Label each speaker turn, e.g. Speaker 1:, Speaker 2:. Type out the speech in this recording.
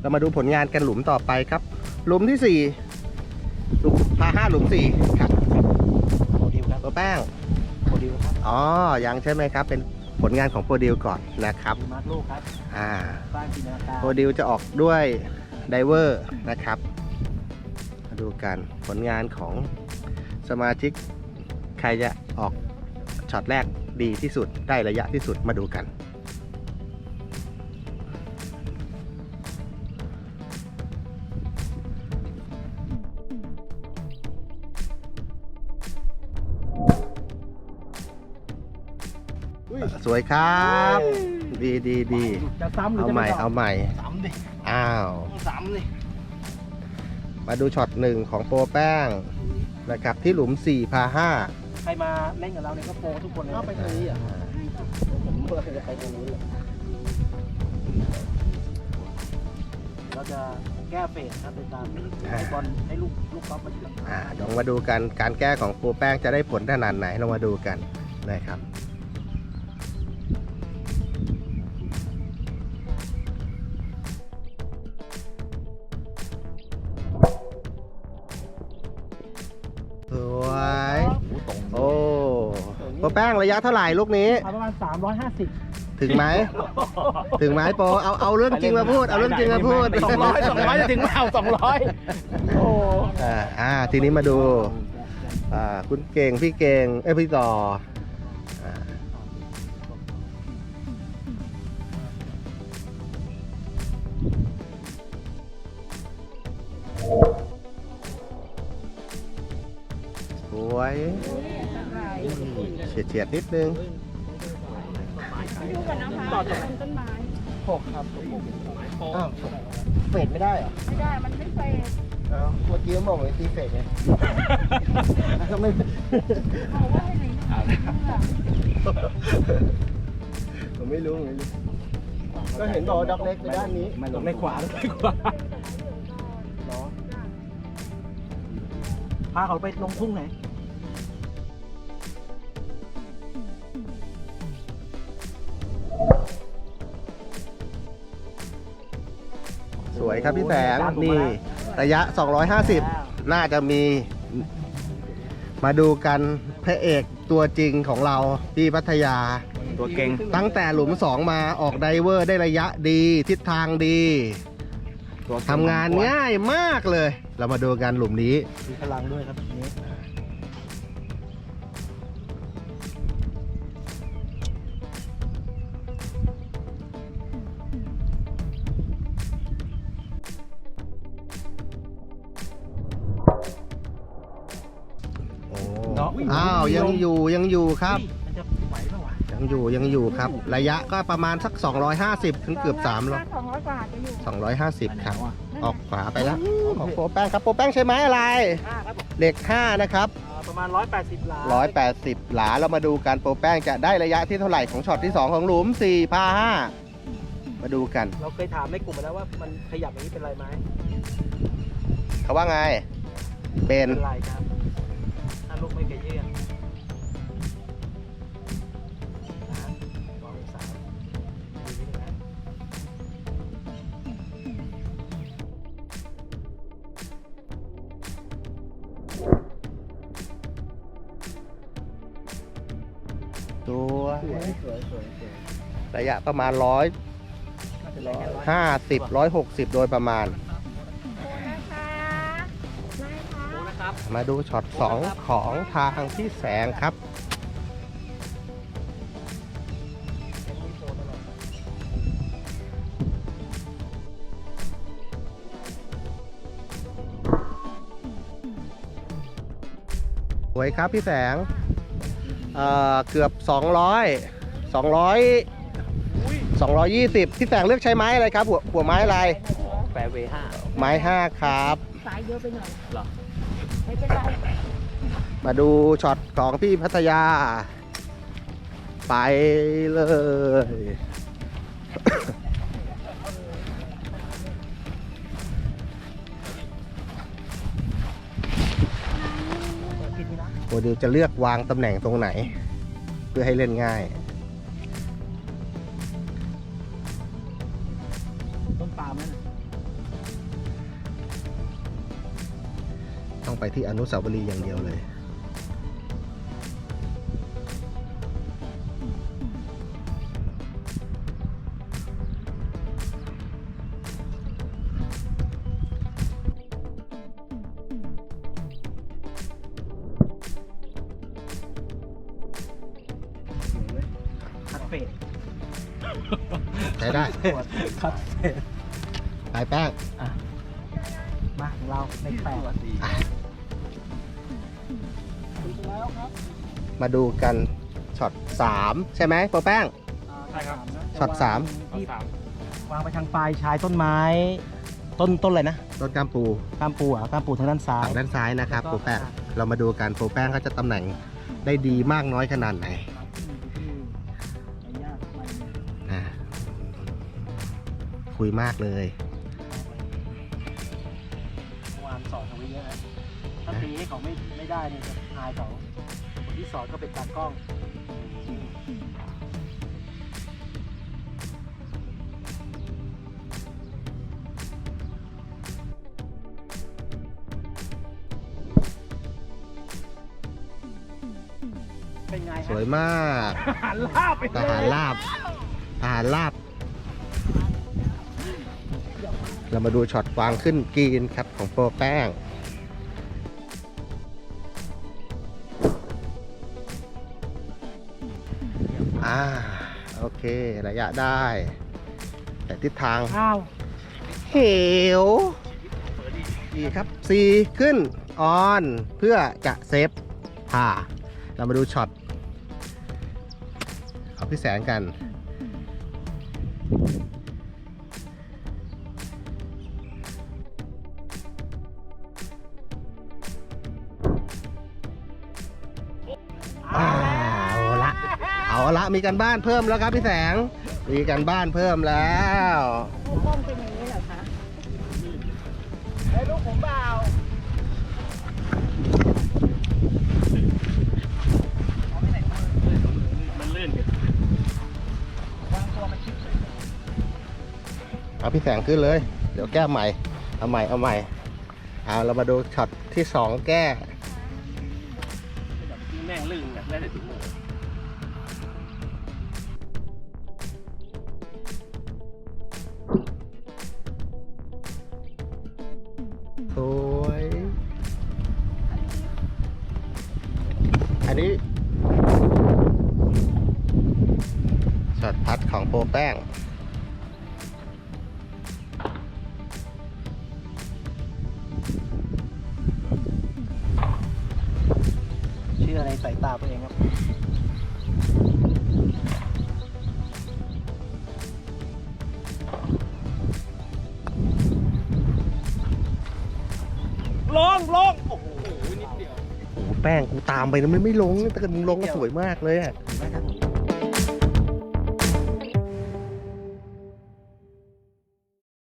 Speaker 1: เรามาดูผลงานกันหลุมต่อไปครับ หลุมที่สี่หลุมพาห้าหลุมสี่ครับ
Speaker 2: โปรดิวครับ
Speaker 1: ตัวแป้ง
Speaker 2: โปรดิวครับ
Speaker 1: อ๋อยังใช่ไหมครับ เป็นผลงานของโปรดิวก่อนนะครับ
Speaker 2: มีมาร์คลูกครับ
Speaker 1: อ่า
Speaker 2: สร้างจินตนาการ
Speaker 1: โปรดิวจะออกด้วยไดเวอร์นะครับมาดูกันผลงานของสมาชิก ใครจะออกช็อตแรกดีที่สุดได้ระยะที่สุดมาดูกัน สวยครับ ดีดีดี
Speaker 2: จะซ้ำหรือ
Speaker 1: เอา
Speaker 2: จะ
Speaker 1: ใหม่
Speaker 2: ไม่
Speaker 1: เอาใหม่
Speaker 2: ซ้ำดิ
Speaker 1: อ้าว
Speaker 2: ซ้ำดิ
Speaker 1: มาดูช็อตหนึ่งของโปรแป้งนะครับที่หลุม4พา5
Speaker 2: ใครมาเล่นกับเราเนี่ยก็โปรทุกคนเลยไปตรงนี้อะผมเบอร์จะไปตรงนู้นเลยเราจะแก้เฟสครับเป็นตามให้บอลให้ลูกลูกกอล์ฟมาอยู่
Speaker 1: อ่าเดี๋ยวมาดูกันการแก้ของโปรแป้งจะได้ผลขนาดไหนเรามาดูกันนะครับ แป้งระยะเท่าไหร่ลูกนี้
Speaker 2: ประมาณ 350
Speaker 1: ถึงไหม ถึงไหมโปรเอาเอาเรื่องจริงมาพูด เอาเรื่องจริงมาพูด
Speaker 2: สองร้อยสองร้อยจะถึงเปล่าสองร้อยโอ้
Speaker 1: อ่าอ่าทีนี้มาดูอ่าคุณเก่งพี่เก่งเอ้ยพี่ต่ออ่า สวยเฉียดเฉียดๆนิดนึง
Speaker 3: ดูก่อนนะคะจะเป็นต้นไม้
Speaker 2: หกครับอ้าวเฟดไม่ได้เหรอ
Speaker 3: ไม่ได้ มันไม่เฟด
Speaker 2: อ้าวเมื่อกี้บอกว่าตีเฟดไงก็ไม่
Speaker 3: บอกว่าให้ไหนหน่อยเพื่อ
Speaker 2: ผมไม่รู้ไม่รู้ ก็เห็นบอกว่าด็อกเล็กไปด้านนี้ไม่ลงไม่ขวาไม่ขวาเนาะพาเขาไปลงทุ่งไหน
Speaker 1: ครับพี่แสงนี่ระยะ 250 น่าจะมี มาดูกันพระเอกตัวจริงของเราที่พัทยา
Speaker 2: ตัวเก่ง
Speaker 1: ตั้งแต่หลุม 2 มาออกไดเวอร์ได้ระยะดีทิศทางดีทำงานง่ายมากเลย เรามาดูกันหลุมนี้
Speaker 2: มีพลังด้วยครับนี้า
Speaker 1: วยังอยู่ยังอยู่ครับ
Speaker 2: มันจะไหวเปล่าวะ
Speaker 1: ยังอยู่ยังอยู่ครับ ระยะก็ประมาณสัก 250ถึงเกือบ3แล้ว
Speaker 3: สองร้อยกว่าจะอยู่
Speaker 1: 250 ครับ ออกขวาไปแล้วของโปรแป้งครับโปรแป้งใช้ไม้อะไร
Speaker 2: ห้าครับผม
Speaker 1: เหล็ก 5 นะครับ
Speaker 2: อ่าประมาณ 180หลา
Speaker 1: 180 หลาเรามาดูกันโปรแป้งจะได้ระยะที่เท่าไหร่ของช็อตที่ 2 ของหลุม4พา5มาดูกัน
Speaker 2: เราเคยถามในกลุ่มไปแล้วว่ามันขยับอย่างนี้เป็นไรไหม
Speaker 1: เขาว่าไง เป็น
Speaker 2: เป็นไรครับถ้าลูกไม่กระเยื่อน
Speaker 1: ระยะประมาณ100
Speaker 2: น่าจะร้อย
Speaker 1: 50 160โดยประมาณ
Speaker 3: โอ้นะคะนายคะ
Speaker 2: ดูนะครับ
Speaker 1: มาดูช็อต2ของทางที่แสงครับ
Speaker 2: ยังมีโฟตลอด
Speaker 1: สวยครับพี่แสง เอ่อเกือบ 200 200 220พี่แสงเลือกใช้ไม้อะไรครับหัวหัวไม้อะไร
Speaker 2: แฟร์เวย์ห้า
Speaker 1: ไม้ 5 ครับ
Speaker 3: สายเยอะไปหน่อย
Speaker 2: เหรอ
Speaker 3: ไม่เป็นไร
Speaker 1: มาดูช็อตของพี่พัทยา ไปเลย โมเดลจะเลือกวางตำแหน่งตรงไหน เพื่อให้เล่นง่าย
Speaker 2: ต้นปามนั่นต้อง
Speaker 1: ไปที่อนุสาวรีย์อย่างเดียวเลย
Speaker 2: เฟด
Speaker 1: ใช้ได้
Speaker 2: คัดเฟด
Speaker 1: ไปแป้ง
Speaker 2: มาของเราในแปด
Speaker 1: มาดูกันช็อต3ใช่ไหมโปรแป้ง
Speaker 2: ใช่ครับ
Speaker 1: ช็อตสาม
Speaker 2: ที่วางไปทางปลายชายต้นไม้ ต้นต้นอะไรนะ
Speaker 1: ต้นกล้ามปู
Speaker 2: ก้ามปูอะก้ามปูทางด้านซ้าย
Speaker 1: ฝั่งด้านซ้ายนะครับ
Speaker 2: แล้วก็
Speaker 1: โปรแป้ง เรามาดูกันโปรแป้งเขาจะตำแหน่งได้ดีมากน้อยขนาดไหน คุยมากเลย
Speaker 2: วางสอนเอาไว้เยอะนะถ้าตีให้เขาไม่ไม่ได้เนี่ยจะอายเขาคนที่สอนก็เป็นตากล้องเป็นไง
Speaker 1: สวยมาก
Speaker 2: หันลาบไป
Speaker 1: ทหารลาบทหารลาบ เรามาดูช็อตวางขึ้นกรีนครับของโปรแป้ง อ่า โอเค ระยะได้ แต่ทิศทาง
Speaker 2: อ้าว
Speaker 1: เหวดีครับ C ขึ้น ออน เพื่อจะเซฟผ่า เรามาดูช็อตของพี่แสงกัน เอาละมีกันบ้านเพิ่มแล้วครับพี่แสง มีกันบ้านเพิ่มแล้ว
Speaker 3: ต้มเป็นอย่างนี้เหรอคะ
Speaker 2: ไอ้ลูกผมเปล่ามันลื่นวางตัวมันชิดเลย
Speaker 1: เอาพี่แสงขึ้นเลย เดี๋ยวแก้ใหม่ เอาใหม่ เอาใหม่เอาเรามาดูช็อตที่สองแก้
Speaker 2: แม่งลื่นแบบได้แต่ถุ
Speaker 1: ง
Speaker 2: เชื่อในสายตาตัวเองครับลงลงโอ้โหนิดเดียว
Speaker 1: โอ้โหแป้งกูตามไปนะมันไม่ลงแต่มึงลงก็สวยมากเลยอะ
Speaker 2: นะครับ